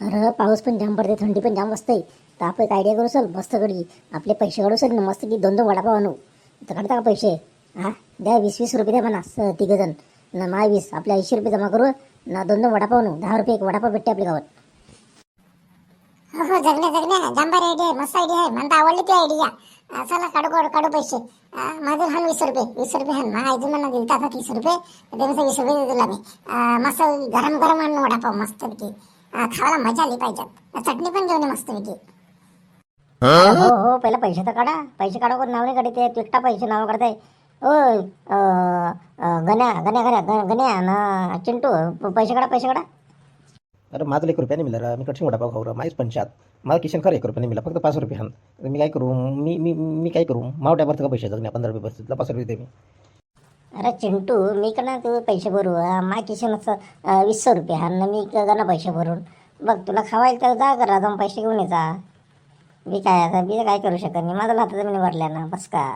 अरे पाऊस पण जाम पडते थंडी पण जाम मस्त आहे तर आपण एक आयडिया करू चल मस्त गडी आपले पैसे काढू चल ना मस्त की दोन दोन वडापाव आणू. तर काढता का पैसे. हा द्या वीस वीस रुपये द्या म्हणा स तिघं जण ना माय वीस आपले ऐंशी रुपये जमा करू ना दोन दोन वडापाव आणू. दहा रुपये एक वडापाव भेटते आपल्या गावात. हो हो जगण्या जगण्या जांबार आयडिया आहे मस्त आयडिया आहे. मला आवडली ती आयडिया चला काढू काढू काढू पैसे. माझं हान वीस रुपये वीस रुपये हान. माझ्या आईजून मला दिलता आता तीस रुपये तर वीस रुपये दिला मी. मस्त गरम गरम आणून वडापाव मस्त की खावायला मजा आली पाहिजे चटणी पण घेऊन मस्त पैकी. हो? हो पहिला पैसे तर काढा. पैसे काढा कोण नाव नाही काढते तू एकटा पैसे नाव काढताय. ओ गण्या गण्या गण्या गण्या ना चिंटू पैसे काढा पैसे काढा. अरे माझं एक रुपया नाही मिळाला. मी कटशिंग वडापाव खाऊ. माहीच पंचायत. मला किशन खरं एक रुपया नाही मिळाला. फक्त पाच रुपये हान. तर मी काय करू? मी मी मी काय करू? मावट्यावर का पैसे जगण्या पंधरा रुपये बसतील पाच रुपये दे मी. अरे चिंटू मी का तू पैसे भरू? मा किशनचं अं, वीस रुपये हा ना मी का पैसे भरून? बघ तुला खावायला तर जा करा जाऊन पैसे घेऊन ये जा. मी काय आता मी काय करू शकत नाही. माझा हातात मी भरल्या ना बस का?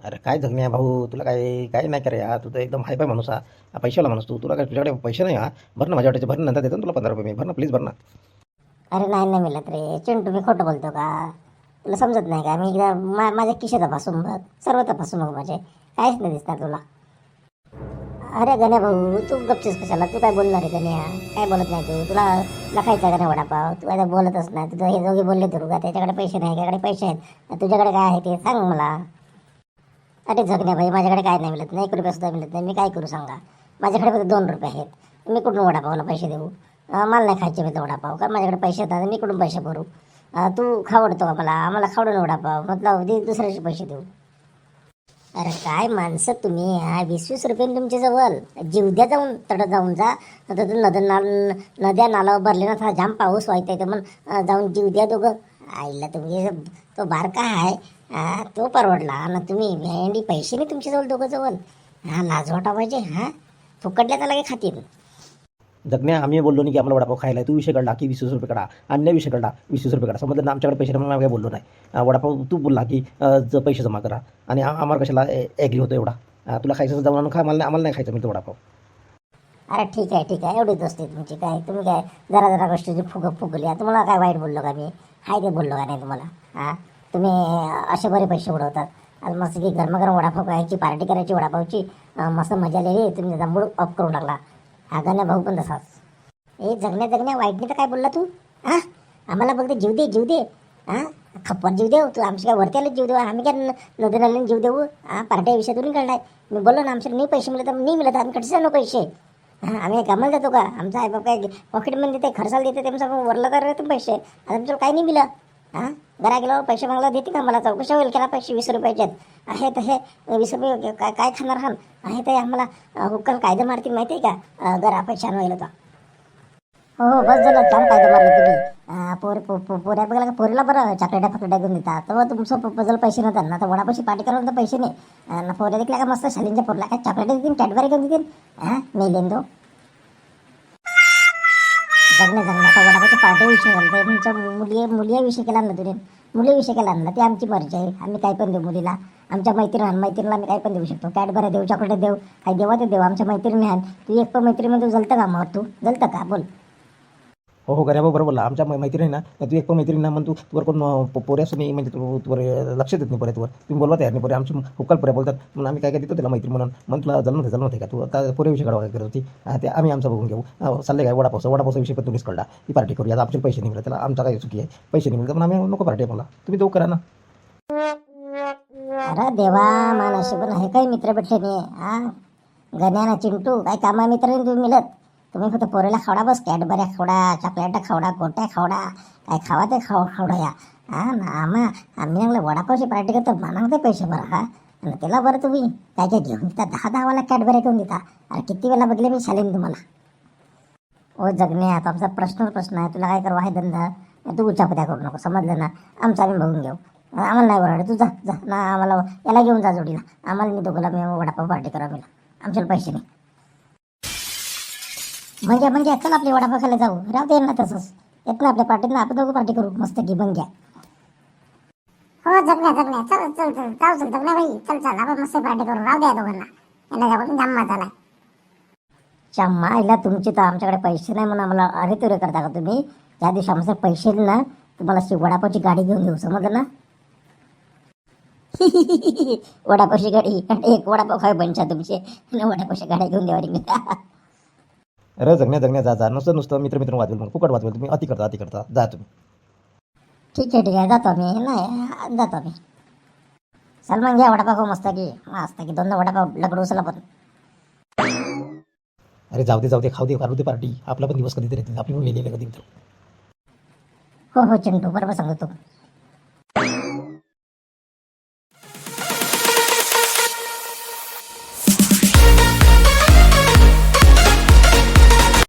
अरे काय जगण्या भाऊ? तुला काय काय नाही करे हा तू तर एकदम हाय पाय माणूस हा पैशावाला माणूस तू. तुला काय तुझ्याकडे पैसे नाही हा भर ना माझ्या वाट्याचे भर ना, नंतर देतो ना तुला पंधरा रुपये मी. भर ना प्लीज भर ना. अरे नाही नाही मिळत रे. चिंटू मी खोटं बोलतो का? तुला समजत नाही का? मी माझ्या खिशा तपासून बघ. सर्व तपासून बघ माझे. काहीच नाही दिसणार तुला. अरे गण्या भाऊ तू गपचीस कशाला? तू काय बोलणार आहे गण्या? काय बोलत नाही तू? तुला लखायचा खायचा का नाही वडापाव. तू काय बोलतच नाही. तुझं हे दोघे बोलले तर का? त्याच्याकडे पैसे नाही त्याच्याकडे पैसे आहेत. तुझ्याकडे काय आहे ते सांग मला. अरे जगण्या भाई माझ्याकडे काय नाही मिळत. नाही एक रुपयासुद्धा मिळत नाही. मी काय करू सांगा? माझ्याकडे फक्त दोन रुपये आहेत. मी कुठून वडापावला पैसे देऊ? मला नाही खायचे मिळतं वडापाव. कारण माझ्याकडे पैसे येतात मी कुठून पैसे भरू? तू खावडतो का मला? आम्हाला खावडून वडापाव. मतलब दुसऱ्याचे पैसे देऊ. अरे काय माणसं तुम्ही हा वीस वीस रुपये तुमच्या जवळ. जिवद्या जाऊन तडं जाऊन जा. तर नद नाल नद्या नालावर भरले ना थोडा जाम पाऊस व्हायचा आहे तर मग जाऊन जीव द्या दोघं. आईला तुम्ही तो बारका आहे. हा तो परवडला. ना तुम्ही भेंडी पैसे नाही तुमच्याजवळ दोघं जवळ. हा लाजवाटा पाहिजे हा. फुकटल्या त्याला काही खातील. जगण्या आम्ही बोललो नाही की आम्हाला वडापाव खायला आहे. तू विषय काढला की वीस वीस रुपये काढा. अन्य विषय काढला वीस वीस रुपये काढा. समजलं ना आमच्याकडे पैसे म्हणून आम्ही काय बोललो नाही. वडापाव तू बोलला की ज पैसे जमा करा. आणि आम्हाला कशाला ॲग्री होतो एवढा? तुला खायचं जाऊन खा मला आम्हाला नाही खायचं मिळतं वडापाव. अरे ठीक आहे ठीक आहे. एवढी दोस्ती तुमची. काय तुम्ही काय जरा जरा गोष्टीची फुग फुगली. तुम्हाला काय वाईट बोललो का मी? हाय ते बोललो का नाही तुम्हाला? हां तुम्ही असे बरे पैसे उडवतात. आणि मस्त की गरमागरम वडापाव खायची पार्टी करायची वडापावची. मस्त मजा आलेली तुम्ही जमूड ऑफ करून टाकला हा गाण्या भाऊ पण तसाच. ए जगण्या जगण्या वाईटने तर काय बोलला तू? हा आम्हाला बोलते जीव दे जीव दे. हा खप्पर जीव देऊ तू आमच्या काय वरती आले जीव देऊ? आम्ही काय नदी नाल्याने जीव देऊ? हां पार्ट्या विषयातून नाही कळलाय मी बोललो ना आमच्याकडे नाही पैसे मिळत नाही मिळत. आम्ही कसे जाणू पैसे? हां आम्ही कामाला जातो का? आमचा आई बाप काय पॉकेटमध्ये देते खर्चाला देते त्यांचा वरला तर पैसे. आता आमच्याला काही नाही मिळत. हां? घरा गेल्यावर पैसे मागला देते का मला चौकशी? होईल केला पैसे वीस रुपयाचे आहेत आहे तर हे वीस रुपये काय काय खाणार हा आहे तर आम्हाला हुक्कल कायदे मारतील माहिती आहे का? जरा घरा पैसे आणवायला होता हो हो बस झालं. छान कायदा मारले तुम्ही. पोर पो- पोऱ्या बघायला का पोरीला बरं चॉकलेटा फकलेटा घेऊन देतात. तर तुमचं पजल पैसे नव्हतात ना तर वडापाशी पार्टी करायला तर पैसे नाही. पोऱ्या देखील का मस्त. शालींच्या पोरला काय चॉकलेट देतील कॅडबरी घेऊन देतील? हां? मेलेन तो. जगण्या जगण्याचा वडापाची पार्टी विषय घालते तुमच्या मुली मुली विषय केला ना तुम्ही? मुली विषय केला ना ती आमची मर्जी आहे. आम्ही काय पण देऊ मुलीला. आमच्या मैत्रीण मैत्रिणीला आम्ही काय पण देऊ शकतो. कॅट बरं देऊ चॉकलेट देऊ काही देवा ते देऊ आमच्या मैत्रिणी आहे तू एक पण मैत्रिणीमध्ये जलतं का मग तू? जलतं का? बोल. हो हो गऱ्या भाऊ बरोबर बोलला. आमच्या मैत्रिणी ना तू एक पण मैत्रिणी ना म्हणतो तुवर कोण अं, असं नाही म्हणजे तू तुवर लक्ष देत नाही पोऱ्या तुवर तुम्ही बोलवा तयार नाही पोऱ्या आमची हुकाल पोऱ्या बोलतात. म्हणून आम्ही काय काय देतो त्याला मैत्री म्हणून. मग तुला जन्म होते जन्म होते का तू? आता पोऱ्या विषय काढवा करत होती. ते आम्ही आमचा बघून घेऊ. सल्ले काय वडापावसा वडापावसा विषय पण तुम्हीच कळला ती पार्टी करूया. आमचे पैसे नाही मिळत. त्याला आमचा काय चुकी आहे. पैसे नाही मिळत. पण आम्ही नको पार्टी मला तुम्ही देऊ करा ना. अरे देवा मानाशी पण हे काही मित्र भेटले नाही हा? गण्याना चिंटू काय कामा मित्र नाही तुम्ही मिळत. तुम्ही फक्त पोरेला खावडा बस कॅडबऱ्या खावडा चॉकलेट खावडा गोट्या खावडा काय खावा ते खाव खावडा या. हा ना आम्हा आम्ही चांगलं वडापावची पार्टी करतो मानाव ते पैसे बरं हा. आणि त्याला बरं तुम्ही काय काय घेऊन देता दहा दहावाला कॅडबऱ्या घेऊन देता अरे किती वेळा बघले मी शालेन तुम्हाला? ओ जगणे आता आमचा प्रश्नच प्रश्न आहे. तुला काय करू आहे धंदा? तू उचापत्या करू नको समजलं ना? आमचं आम्ही बघून घेऊ. आम्हाला नाही बरं तू जा जा. ना आम्हाला याला घेऊन जा जोडीला. आम्हाला मी दोघंला मी वडापाव पार्टी करा मी आमच्याला पैसे नाही. म्हणजे म्हणजे चल आपली वडापाव खायला जाऊ. राहू दे ना तसंच. येत ना आपल्या पार्टीत ना आपण दोघं पार्टी करू. मस्त की बंग्या हो जगण्या जगण्या. चल चल चल. जाऊ चल जगण्या भाई. चल चल. आपण मस्त पार्टी करू. राहू द्या दोघांना. यांना जाऊन जाम मजा आलाय मायला तुमचे तर आमच्याकडे पैसे नाही म्हणून आम्हाला अरे तुरे करता का तुम्ही? ज्या दिवशी आमचे पैसे येईल ना तुम्हाला अशी वडापावची गाडी घेऊन देऊ. समजलं ना? वडापावची गाडी. एक वडापाव खाय बनच्या तुमचे. वडापावची गाडी घेऊन द्यावी मी अरे जगण्या जगण्या जा जा. नुसतं नुसतं मित्र मित्र वाचवेल मग फुकट वाचवेल तुम्ही. अति करता अति करता जा तुम्ही. ठीक आहे ठीक आहे. जातो आम्ही नाही जातो आम्ही सलमान घ्या वडापाव खाऊ मस्त की. मस्त की. दोन वडापाव लकडू उचला पण. अरे जाऊ दे जाऊ दे. खाऊ दे काढू दे पार्टी आपला पण दिवस कधीतरी येतील. आपली पण कधी हो हो चिंटू. बरोबर सांगतो